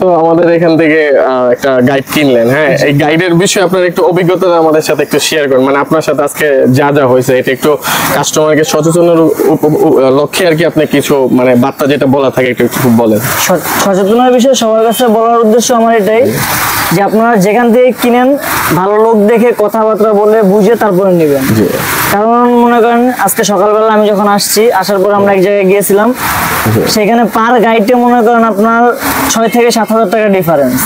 তো আমাদের এখান থেকে একটা গাইড কিনলেন হ্যাঁ? এই গাইডের বিষয়ে আপনার একটু অভিজ্ঞতা আমাদের সাথে একটু শেয়ার করুন। মানে আপনার সাথে আজকে যা যা হয়েছে এটা একটু কাস্টমারকে সচেতনের লক্ষ্যে আর কি আপনি কিছু মানে বার্তা যেটা বলা থাকে একটু একটু বলেন। সচেতনের বিষয়ে সবার কাছে বলার উদ্দেশ্য আমার এটাই যে আপনারা যেখান থেকে কিনেন ভালো লোক দেখে কথাবার্তা বলে বুঝে তারপরে নেবেন। কারণ মনে করেন আজকে সকালবেলা আমি যখন আসছি আসার পর আমরা এক জায়গায় গিয়েছিলাম। সেখানে পার গাইডে মনে করেন আপনার ছয় থেকে সাত হাজার টাকা ডিফারেন্স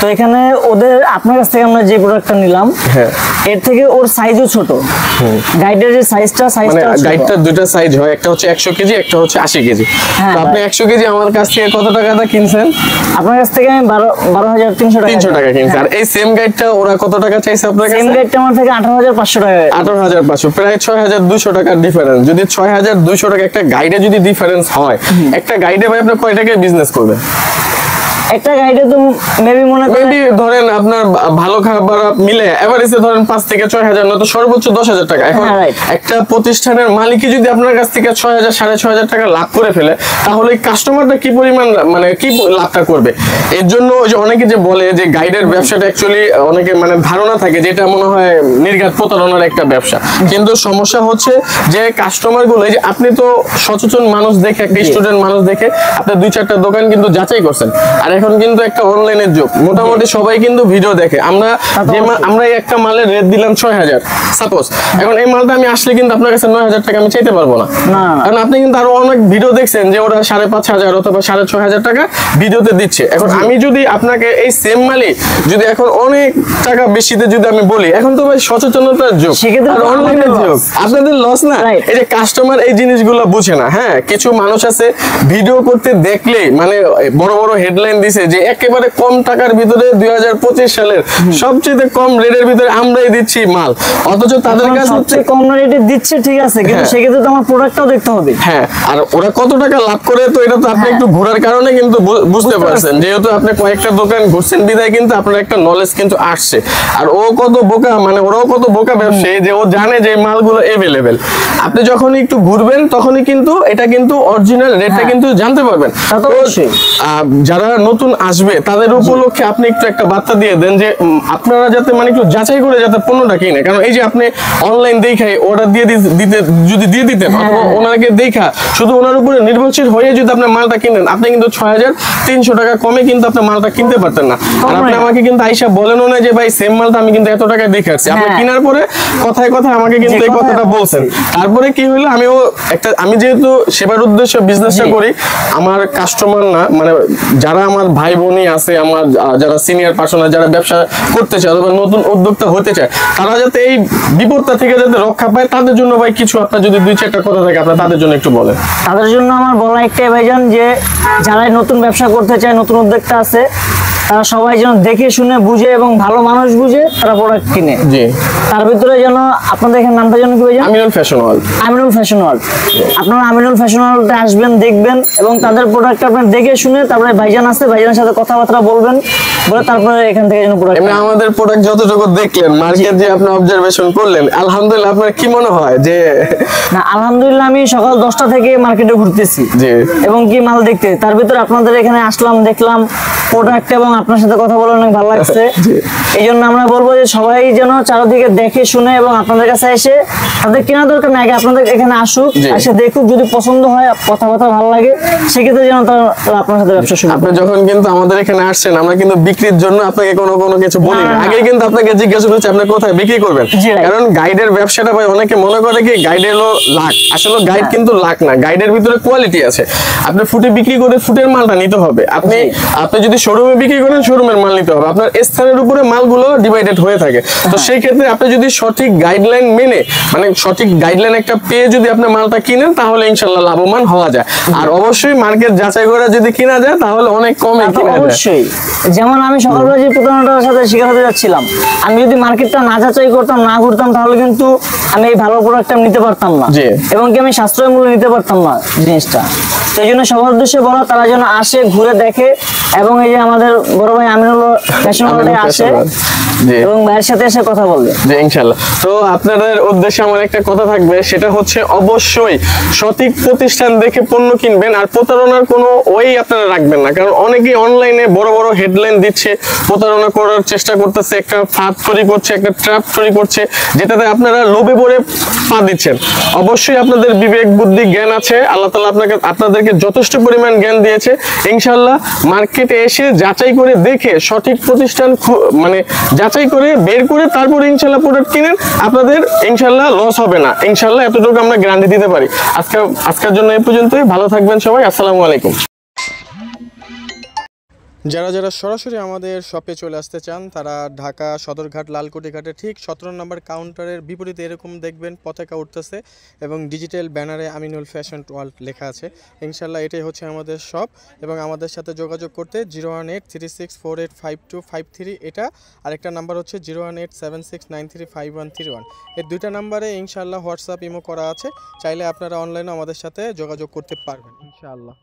তো এখানে ওদের আপনার কাছ থেকে আমরা যে প্রোডাক্টটা নিলাম হ্যাঁ। এর থেকে ওর সাইজও ছোট। গাইডের যে সাইজটা মানে সাইজটা গাইডটার দুটো সাইজ হয় একটা হচ্ছে একশো কেজি একটা হচ্ছে আশি কেজি। হ্যাঁ, তো আপনি ভাই। একশো কেজি আমার কাছ থেকে কত টাকাটা কিনছেন? আপনার কাছ থেকে আমি বারো বারো হাজার তিনশো টাকা তিনশো টাকা কিনছেন। আর এই সেম গাইডটা ওরা কত টাকা চাইছে আপনার সেম কাছে গাইডটা আমার থেকে আঠারো হাজার পাঁচশো টাকা আঠারো হাজার পাঁচশো প্রায় ছয় হাজার দুশো টাকার ডিফারেন্স যদি ছয় হাজার দুশো টাকা একটা গাইডে যদি ডিফারেন্স হয় একটা গাইডে ভাই আপনি কয় টাকায় বিজনেস করবেন? একটা গাইডে তো মেবি মনে করেন মেবি ধরেন আপনার ভালো খাবার মিলে এভারেজে ধরেন পাঁচ থেকে ছয় হাজার নয়তো সর্বোচ্চ দশ হাজার টাকা। এখন হ্যাঁ, একটা প্রতিষ্ঠানের মালিকই যদি আপনার কাছ থেকে ছয় হাজার সাড়ে ছয় হাজার টাকা লাভ করে ফেলে তাহলে কাস্টমারটা কি পরিমাণ মানে কি লাভটা করবে? এর জন্য যে অনেকে যে বলে যে গাইডের ব্যবসাটা অ্যাকচুয়ালি অনেকে মানে ধারণা থাকে যে এটা মনে হয় নির্ঘাত প্রতারণার একটা ব্যবসা। কিন্তু সমস্যা হচ্ছে যে কাস্টমারগুলো যে আপনি তো সচেতন মানুষ দেখে একটা স্টুডেন্ট মানুষ দেখে আপনি দুই চারটা দোকান কিন্তু যাচাই করছেন। আর এখন কিন্তু একটা অনলাইনের যুগ। মোটামুটি সবাই কিন্তু ভিডিও দেখে। আমরা আমরা একটা মালের রেট দিলাম ছয় হাজার সাপোজ এখন এই মালটা আমি আসলে কিন্তু আপনার কাছে নয় হাজার টাকা আমি চাইতে পারব না। কারণ আপনি কিন্তু আরও অনেক ভিডিও দেখছেন যে ওরা সাড়ে পাঁচ হাজার অথবা সাড়ে ছয় হাজার টাকা ভিডিওতে দিচ্ছে। এখন আমি যদি আপনাকে এই সেম মালই যদি এখন অনেক টাকা বেশিতে যদি আমি বলি এখন তো ভাই সচেতনতার যুগ। অনলাইনের যুগ। আপনাদের লস না? এই যে কাস্টমার এই জিনিসগুলো বুঝে না হ্যাঁ? কিছু মানুষ আছে ভিডিও করতে দেখলেই মানে বড় বড় হেডলাইন দিছে যে একেবারে কম টাকার ভিতরে দুই হাজার পঁচিশ সালের সবচেয়ে কম রেটের ভিতরে আমরাই দিচ্ছি মাল। অথচ তাদের কাছে সবচেয়ে কম রেটে দিচ্ছে ঠিক আছে কিন্তু হ্যাঁ। সেক্ষেত্রে তো আমার প্রোডাক্টটাও দেখতে হবে। হ্যাঁ আর ওরা কত টাকা লাভ করে তো এটা তো আপনি একটু ঘোরার কারণে কিন্তু বুঝতে পারছেন। যেহেতু আপনি কয়েকটা দোকান ঘুরছেন বিদায় কিন্তু আপনার একটা নলেজ কিন্তু আসছে। আর ও কত বোকা মানে ওরাও কত বোকা ব্যবসায়ী যে ও জানে যে মালগুলো এভেলেবেল আপনি যখন একটু ঘুরবেন তখনই কিন্তু এটা কিন্তু অরিজিনাল রেটটা হ্যাঁ। কিন্তু জানতে পারবেন। যারা নতুন আসবে তাদের উপলক্ষে আপনি একটু একটা বার্তা দিয়ে দেন যে আপনারা যাতে মানে একটু যাচাই করে যাতে পণ্যটা কিনে। কারণ এই যে আপনি অনলাইন দেখাই অর্ডার দিয়ে দিতে যদি দিয়ে দিতেন অথবা হ্যাঁ। ওনাকে দেখা শুধু ওনার উপরে নির্ভরশীল হয়ে যদি আপনি মালটা কিনেন আপনি কিন্তু ছয় হাজার তিনশো টাকা কমে কিন্তু আপনি মালটা কিনতে পারতেন না। আর আপনি আমাকে কিন্তু আইসা বলেনও না যে ভাই সেম মালটা আমি কিন্তু এত টাকায় দেখে আসছি আপনি হ্যাঁ। কেনার পরে কথায় কথায় আমাকে কিন্তু এই কথাটা বলছেন। তারপরে কি হলো আমিও একটা আমি যেহেতু সেবার উদ্দেশ্যে বিজনেসটা। করি আমার কাস্টমার না মানে যারা আমার ভাই বোনই আছে, আমার যারা সিনিয়র পার্সোনাল যারা ব্যবসা করতে চায় অথবা নতুন উদ্যোক্তা হতে চায়, তারা যাতে এই বিপদটা থেকে যাতে রক্ষা পায়, তাদের জন্য ভাই কিছু আপনার যদি দুই চারটা কথা থাকে, আপনার তাদের জন্য একটু বলেন। তাদের জন্য আমার বলা একটাই, ভাইজান, যে যারা নতুন ব্যবসা করতে চায়, নতুন উদ্যোক্তা আছে তারা সবাই যেন দেখে শুনে বুঝে এবং ভালো মানুষ বুঝে তারা প্রোডাক্ট কিনে। জি। তার ভিতরে যেন আপনাদের এখানে নামটা যেন কি Aminul fashion world Aminul fashion world আপনারা আমিনুল ফ্যাশন ওয়ার্ল্ডে আসবেন দেখবেন এবং তাদের প্রোডাক্ট আপনার দেখে শুনে তারপরে ভাইজান আছে ভাইজানের সাথে কথাবার্তা বলবেন বলে তারপরে এখান থেকে যেন প্রোডাক্ট এমনি আমাদের প্রোডাক্ট যতটুকু দেখলেন মার্কেট যে আপনি অবজারভেশন করলেন আলহামদুলিল্লাহ আপনার কি মনে হয় যে না আলহামদুলিল্লাহ আমি সকাল দশটা থেকে মার্কেটে ঘুরতেছি। জি। এবং কি মাল দেখতে তার ভিতরে আপনাদের এখানে আসলাম দেখলাম প্রোডাক্ট এবং আপনার সাথে কথা বলে অনেক ভালো লাগছে। এই জন্য আমরা বলব যে সবাই যেন চারিদিকে দেখে শুনে এবং আপনাদের কাছে এসে তাদের কেনা দরকার না আগে আপনাদের এখানে আসুক এসে দেখুক যদি পছন্দ হয় কথাবার্তা ভালো লাগে সেক্ষেত্রে যেন তারা আপনার সাথে ব্যবসা শুরু আপনি যখন কিন্তু আমাদের এখানে আসছেন আমরা কিন্তু বিক্রির জন্য আপনাকে কোনো কোনো কিছু বলি না। আগে কিন্তু আপনাকে জিজ্ঞাসা করছি আপনি কোথায় বিক্রি করবেন? কারণ গাইডের ব্যবসাটা ভাই অনেকে মনে করে কি গাইড হলো লাখ। আসলে গাইড হ্যাঁ। কিন্তু লাখ না গাইডের ভিতরে কোয়ালিটি আছে। আপনি ফুটে বিক্রি করে ফুটের মালটা নিতে হবে। আপনি আপনি যদি শোরুমে বিক্রি করেন শোরুমের মাল নিতে হবে। আপনার স্থানের উপরে মালগুলো ডিভাইডেড হয়ে থাকে। হ্যাঁ। তো সেই ক্ষেত্রে আপনি যদি সঠিক গাইডলাইন মেনে মানে সঠিক গাইডলাইন একটা পেয়ে যদি আপনি মালটা কিনেন তাহলে ইনশাল্লাহ লাভবান হওয়া যায়। আর অবশ্যই মার্কেট যাচাই করে যদি কিনা যায় তাহলে অনেক কমে কিনা অবশ্যই। যেমন আমি সকালবেলা যে প্রতারণাটার সাথে শিকার হতে যাচ্ছিলাম আমি যদি মার্কেটটা না যাচাই করতাম না ঘুরতাম তাহলে কিন্তু আমি এই ভালো প্রোডাক্টটা নিতে পারতাম না। জি। এবং কি আমি সাশ্রয় মূল্যে নিতে পারতাম না জিনিসটা। এই জন্য সবার উদ্দেশ্যে বলা তারা যেন আসে ঘুরে দেখে এবং এই যে আমাদের বড় ভাই আমিনুল ফ্যাশন ওয়ার্ল্ডে আসে এবং ভাইয়ের সাথে এসে কথা বলবে। জি ইনশাল্লাহ তো আপনাদের উদ্দেশ্যে আমার একটা কথা থাকবে সেটা হচ্ছে অবশ্যই সঠিক প্রতিষ্ঠান দেখে পণ্য কিনবেন আর প্রতারণার কোনো ওই আপনারা রাখবেন না। কারণ অনেকেই অনলাইনে বড় বড় হেডলাইন দিচ্ছে প্রতারণা করার চেষ্টা করতেছে একটা ফাঁদ তৈরি করছে একটা ট্র্যাপ তৈরি করছে যেটাতে আপনারা লোভে পড়ে পা দিচ্ছেন। অবশ্যই আপনাদের বিবেক বুদ্ধি জ্ঞান আছে। আল্লাহ তালা আপনাকে আপনাদেরকে যথেষ্ট পরিমাণ জ্ঞান দিয়েছে। ইনশাল্লাহ মার্কেটে এসে যাচাই করে দেখে সঠিক প্রতিষ্ঠান মানে যাচাই করে বের করে তারপরে ইনশাল্লাহ প্রোডাক্ট কিনেন, আপনাদের ইনশাল্লাহ লস হবে না। ইনশাল্লাহ এতটুকু আমরা গ্যারান্টি দিতে পারি। আজকে আজকের জন্য এই পর্যন্তই। ভালো থাকবেন সবাই। আসসালামু আলাইকুম। যারা যারা সরাসরি আমাদের শপে চলে আসতে চান, তারা ঢাকা সদরঘাট লালকুটি ঘাটে ঠিক সতেরো নম্বর কাউন্টারের বিপরীতে এরকম দেখবেন পতাকা উঠতেছে এবং ডিজিটাল ব্যানারে আমিনুল ফ্যাশন ওয়ার্ল্ড লেখা আছে। ইনশাল্লাহ এটাই হচ্ছে আমাদের শপ এবং আমাদের সাথে যোগাযোগ করতে zero one eight three six four eight five two five three এটা। আরেকটা নাম্বার হচ্ছে zero one eight seven six nine three five one three one. এই দুইটা নাম্বারে ইনশাল্লাহ হোয়াটসঅ্যাপ ইমো করা আছে। চাইলে আপনারা অনলাইনে আমাদের সাথে যোগাযোগ করতে পারবেন। ইনশাআল্লাহ।